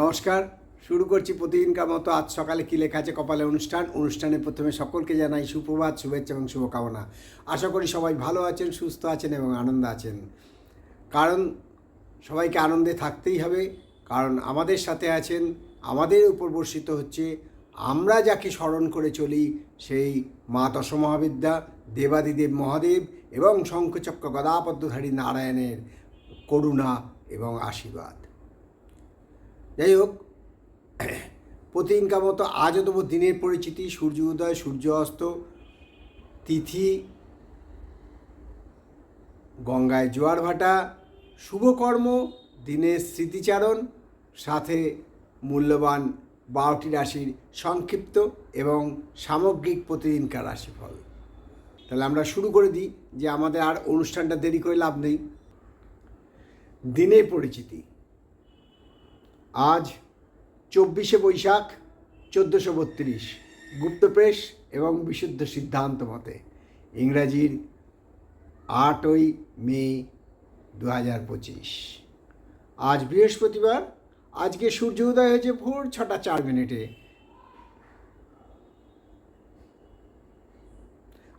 নমস্কার, শুরু করছি প্রতিদিনকার মতো আজ সকালে কী লেখা আছে কপালে অনুষ্ঠান। অনুষ্ঠানে প্রথমে সকলকে জানাই সুপ্রভাত, শুভেচ্ছা এবং শুভকামনা। আশা করি সবাই ভালো আছেন, সুস্থ আছেন এবং আনন্দ আছেন। কারণ সবাইকে আনন্দে থাকতেই হবে। কারণ আমাদের সাথে আছেন, আমাদের উপর বর্ষিত হচ্ছে, আমরা যাকে স্মরণ করে চলি সেই মা দশমহাবিদ্যা, দেবাদিদেব মহাদেব এবং শঙ্খচক্র গদাপদ্মধারী নারায়ণের করুণা এবং আশীর্বাদ। যাই হোক প্রতিদিনকার মতো আজও তবু দিনের পরিচিতি, সূর্য উদয়, সূর্য অস্ত, তিথি, গঙ্গায় জোয়ার ভাটা শুভকর্ম দিনের স্মৃতিচারণ, সাথে মূল্যবান বারোটি রাশির সংক্ষিপ্ত এবং সামগ্রিক প্রতিদিনকার রাশিফল। তাহলে আমরা শুরু করে দিই যে আমাদের আর অনুষ্ঠানটা দেরি করে লাভ নেই। দিনের পরিচিতি। আজ চব্বিশে বৈশাখ, চোদ্দোশো বত্রিশ। গুপ্তপ্রেস এবং বিশুদ্ধ সিদ্ধান্ত মতে ইংরাজির আটই মে দু হাজার পঁচিশ। আজ বৃহস্পতিবার, আজকে সূর্য উদয় হয়েছে ভোর ছটা চার মিনিটে।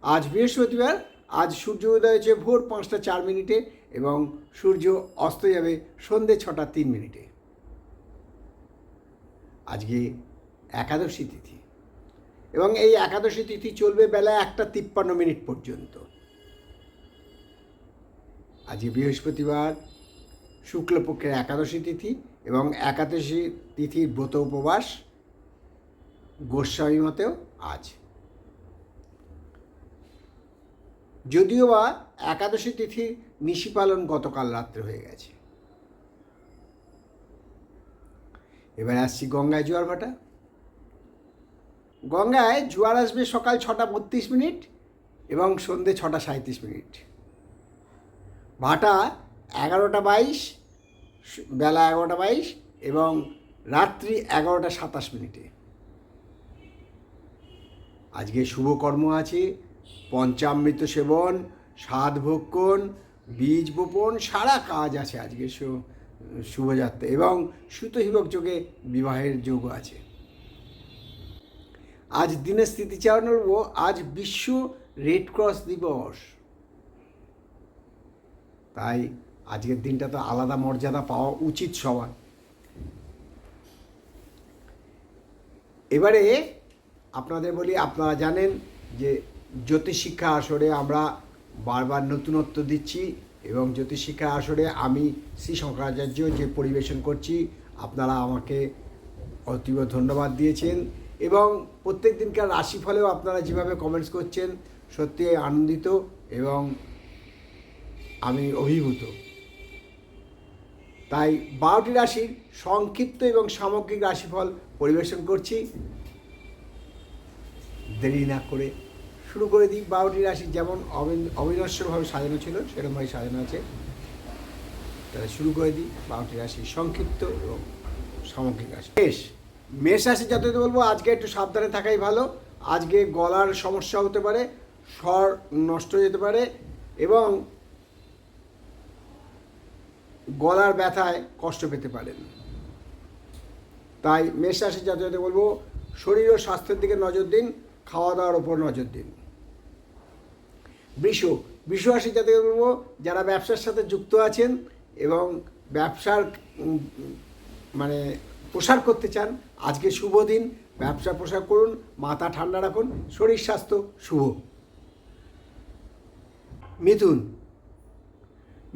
আজ বৃহস্পতিবার, আজ সূর্য উদয় হয়েছে ভোর পাঁচটা চার মিনিটে এবং সূর্য অস্ত যাবে সন্ধে ছটা তিন মিনিটে। আজকে একাদশী তিথি। এবং এই একাদশী তিথি চলবে বেলা একটা তিপ্পান্ন মিনিট পর্যন্ত। আজকে বৃহস্পতিবার শুক্লপক্ষের একাদশী তিথি এবং একাদশী তিথির ব্রত উপবাস গোস্বামী মতেও আজ। যদিও বা একাদশী তিথির নিশি পালন গতকাল রাত্রে হয়ে গেছে। এবার আসছি গঙ্গায় জোয়ার ভাটা। গঙ্গায় জোয়ার আসবে সকাল ছটা বত্রিশ মিনিট এবং সন্ধে ছটা সাঁত্রিশ মিনিট। ভাটা এগারোটা বাইশ, বেলা এগারোটা বাইশ এবং রাত্রি এগারোটা সাতাশ মিনিটে। আজকে শুভকর্ম আছে, পঞ্চামৃত সেবন সাধ ভক্ষণ বীজ বপন, সারা কাজ আছে আজকে শুভযাত্রা এবং সুতহিবক যোগে বিবাহের যোগ আছে। আজ দিনের স্মৃতিচারণ বলব আজ বিশ্ব রেড ক্রস দিবস। তাই আজকের দিনটা তো আলাদা মর্যাদা পাওয়া উচিত সবার। এবারে আপনাদের বলি, আপনারা জানেন যে জ্যোতিষশিক্ষা আসরে আমরা বারবার নতুনত্ব দিচ্ছি। এবং জ্যোতিষশিক্ষা আসরে আমি শ্রী শঙ্করাচার্য যে পরিবেশন করছি, আপনারা আমাকে অতীব ধন্যবাদ দিয়েছেন এবং প্রত্যেক দিনকার রাশিফলেও আপনারা যেভাবে কমেন্টস করছেন, সত্যি আনন্দিত এবং আমি অভিভূত। তাই বারোটি রাশির সংক্ষিপ্ত এবং সামগ্রিক রাশিফল পরিবেশন করছি। দেরি না করে শুরু করে দিই বারোটি রাশি, যেমন অবিন- অবিনশ্বরভাবে সাজানো ছিল সেরকমভাবে সাজানো আছে। তাহলে শুরু করে দিই বারোটি রাশি, সংক্ষিপ্ত এবং সামগ্রিক রাশি। মেষ মেষ রাশি যাতে বলব, আজকে একটু সাবধানে থাকাই ভালো। আজকে গলার সমস্যা হতে পারে, স্বর নষ্ট হয়ে যেতে পারে এবং গলার ব্যথায় কষ্ট পেতে পারেন। তাই মেষ রাশি জাতকদের বলব, শরীর ও স্বাস্থ্যের দিকে নজর দিন খাওয়া দাওয়ার ওপর নজর দিন। বৃষ বৃষ রাশি জাতকদের বলব, যারা ব্যবসার সাথে যুক্ত আছেন এবং ব্যবসার মানে প্রসার করতে চান, আজকে শুভ দিন, ব্যবসা প্রসার করুন, মাথা ঠান্ডা রাখুন, শরীর স্বাস্থ্য শুভ। মিথুন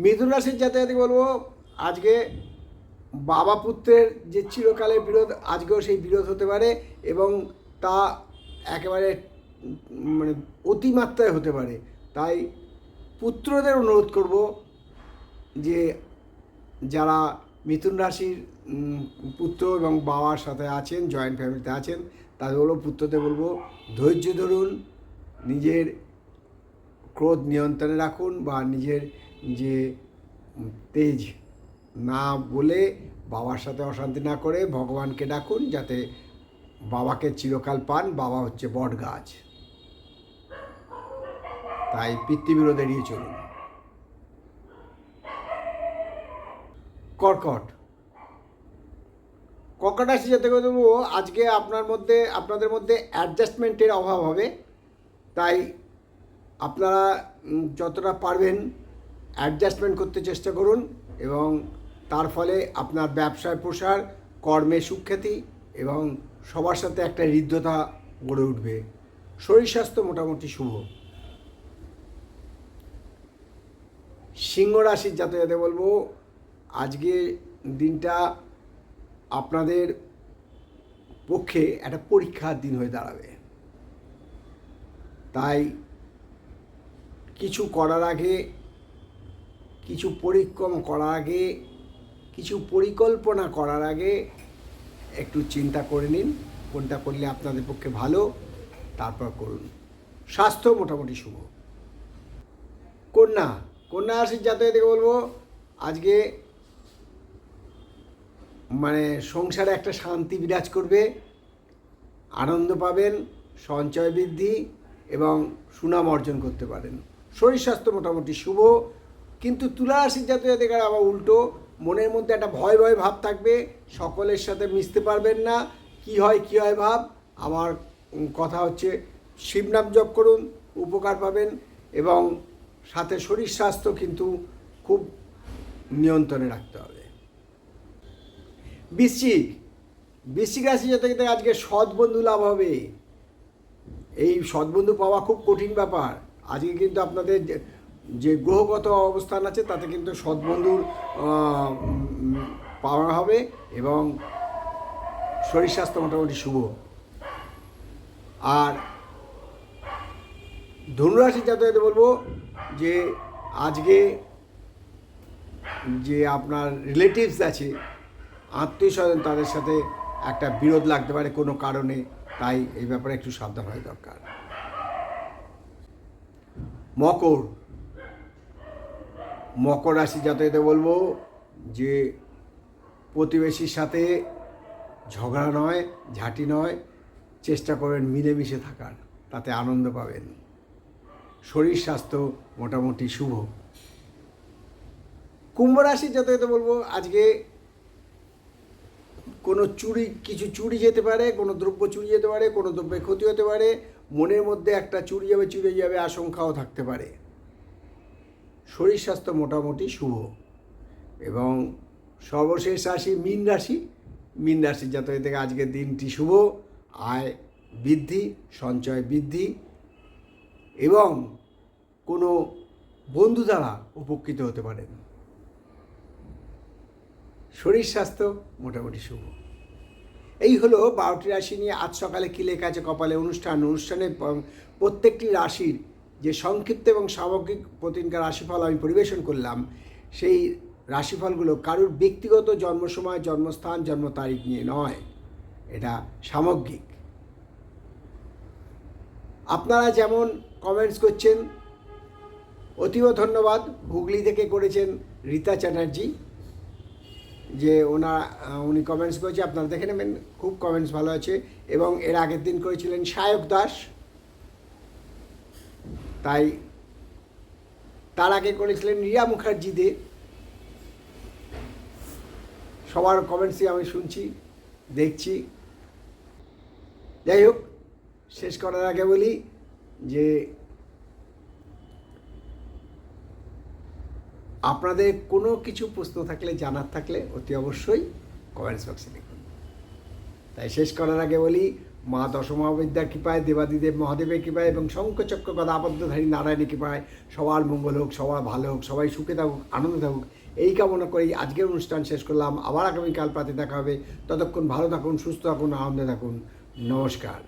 মিথুন রাশির জাতক বলব, আজকে বাবা পুত্রের যে চিরকালের বিরোধ, আজকেও সেই বিরোধ হতে পারে এবং তা একেবারে মানে অতিমাত্রায় হতে পারে। তাই পুত্রদের অনুরোধ করব যে যারা মিথুন রাশির পুত্র এবং বাবার সাথে আছেন জয়েন্ট ফ্যামিলিতে আছেন তাদের বলব পুত্রদের বলব, ধৈর্য ধরুন, নিজের ক্রোধ নিয়ন্ত্রণে রাখুন বা নিজের যে তেজ না বলে বাবার সাথে অশান্তি না করে ভগবানকে ডাকুন যাতে বাবাকে চিরকাল পান। বাবা হচ্ছে বট গাছ তাই পিতৃবিরোধ এড়িয়ে চলুন। কর্কট। কর্কট রাশি যাতে করে দেবো আজকে আপনার মধ্যে, আপনাদের মধ্যে অ্যাডজাস্টমেন্টের অভাব হবে। তাই আপনারা যতটা পারবেন অ্যাডজাস্টমেন্ট করতে চেষ্টা করুন এবং তার ফলে আপনার ব্যবসায় প্রসার, কর্মে সুখ্যাতি এবং সবার সাথে একটা হৃদ্যতা গড়ে উঠবে। শরীর স্বাস্থ্য মোটামুটি শুভ। সিংহ রাশির যাতে বলব, আজকে দিনটা আপনাদের পক্ষে একটা পরীক্ষার দিন হয়ে দাঁড়াবে। তাই কিছু করার আগে, কিছু পরিক্রম করার আগে, কিছু পরিকল্পনা করার আগে একটু চিন্তা করে নিন, কোনটা করলে আপনাদের পক্ষে ভালো, তারপর করুন। স্বাস্থ্য মোটামুটি শুভ। কন্যা কন্যা রাশির জাতকে থেকে বলব, আজকে মানে সংসারে একটা শান্তি বিরাজ করবে, আনন্দ পাবেন, সঞ্চয় বৃদ্ধি এবং সুনাম অর্জন করতে পারেন। শরীর স্বাস্থ্য মোটামুটি শুভ, কিন্তু তুলা রাশির জাতিকার আবার উল্টো, মনের মধ্যে একটা ভয় ভয় ভাব থাকবে, সকলের সাথে মিশতে পারবেন না, কি হয় কি হয় ভাব, আমার কথা হচ্ছে শিবনাম জপ করুন, উপকার পাবেন এবং সাথে শরীর স্বাস্থ্য কিন্তু খুব নিয়ন্ত্রণে রাখতে হবে। বৃশ্চিক বৃশ্চিক রাশি যাতে আজকে সৎ বন্ধু লাভ হবে। এই সৎবন্ধু পাওয়া খুব কঠিন ব্যাপার। আজকে কিন্তু আপনাদের যে- গ্রহগত অবস্থান আছে তাতে কিন্তু সৎবন্ধুর আহ, পাওয়া হবে এবং শরীর স্বাস্থ্য মোটামুটি শুভ। আর ধনুরাশি যাতে বলব যে আজকে যে আপনার রিলেটিভস আছে আত্মীয় স্বজন তাদের সাথে একটা বিরোধ লাগতে পারে কোনো কারণে, তাই এই ব্যাপারে একটু সাবধান হওয়া দরকার। মকর। মকর রাশি যাতে বলব যে প্রতিবেশীর সাথে ঝগড়া নয়, ঝাঁটি নয়, চেষ্টা করবেন মিলেমিশে থাকার, তাতে আনন্দ পাবেন। শরীর স্বাস্থ্য মোটামুটি শুভ। কুম্ভ রাশি যাতে বলব, আজকে কোনো চুরি, কিছু চুরি যেতে পারে, কোনো দ্রব্য চুরি যেতে পারে, কোনো দ্রব্যের ক্ষতি হতে পারে, মনের মধ্যে একটা চুরি যাবে চুরি যাবে আশঙ্কাও থাকতে পারে। শরীর স্বাস্থ্য মোটামুটি শুভ। এবং সর্বশেষ রাশি মীন রাশি। মীন রাশির জাতক থেকে আজকের দিনটি শুভ। আয় বৃদ্ধি, সঞ্চয় বৃদ্ধি। এবং কোনো বন্ধু দ্বারা উপকৃত হতে পারেন। শরীর স্বাস্থ্য মোটামুটি শুভ। এই হলো বারোটি রাশি নিয়ে আজ সকালে কি লেখা আছে কপালে অনুষ্ঠান। অনুষ্ঠানে প্রত্যেকটি রাশির যে সংক্ষিপ্ত এবং সামগ্রিক প্রতিদিনকার রাশিফল আমি পরিবেশন করলাম, সেই রাশিফলগুলো কারোর ব্যক্তিগত জন্ম সময় জন্মস্থান, জন্ম তারিখ নিয়ে নয়, এটা সামগ্রিক। আপনারা যেমন কমেন্টস করছেন অতীব ধন্যবাদ। হুগলি থেকে করেছেন রীতা চ্যাটার্জি, যে ওনা উনি কমেন্টস করেছে। আপনারা দেখে নেবেন, খুব কমেন্টস ভালো আছে। এবং এর আগের দিন করেছিলেন সায়ক দাস। তাই তার আগে করেছিলেন রিয়া মুখার্জি দে। সবার কমেন্টসই আমি শুনছি, দেখছি। যাই হোক, শেষ করার আগে বলি যে আপনাদের কোনো কিছু প্রশ্ন থাকলে, জানার থাকলে অতি অবশ্যই কমেন্টস বক্সে লিখুন। তাই শেষ করার আগে বলি, মা দশমহাবিদ্যার কৃপায়, দেবাদিদেব মহাদেবের কৃপায় এবং শঙ্খচক্র গদা আবদ্ধধারী নারায়ণের কৃপায় সবার মঙ্গল হোক, সবার ভালো হোক, সবাই সুখে থাকুক, আনন্দে থাকুক। এই কামনা করেই আজকের অনুষ্ঠান শেষ করলাম। আবার আগামীকাল প্রাতে দেখা হবে। ততক্ষণ ভালো থাকুন, সুস্থ থাকুন, আনন্দে থাকুন। নমস্কার।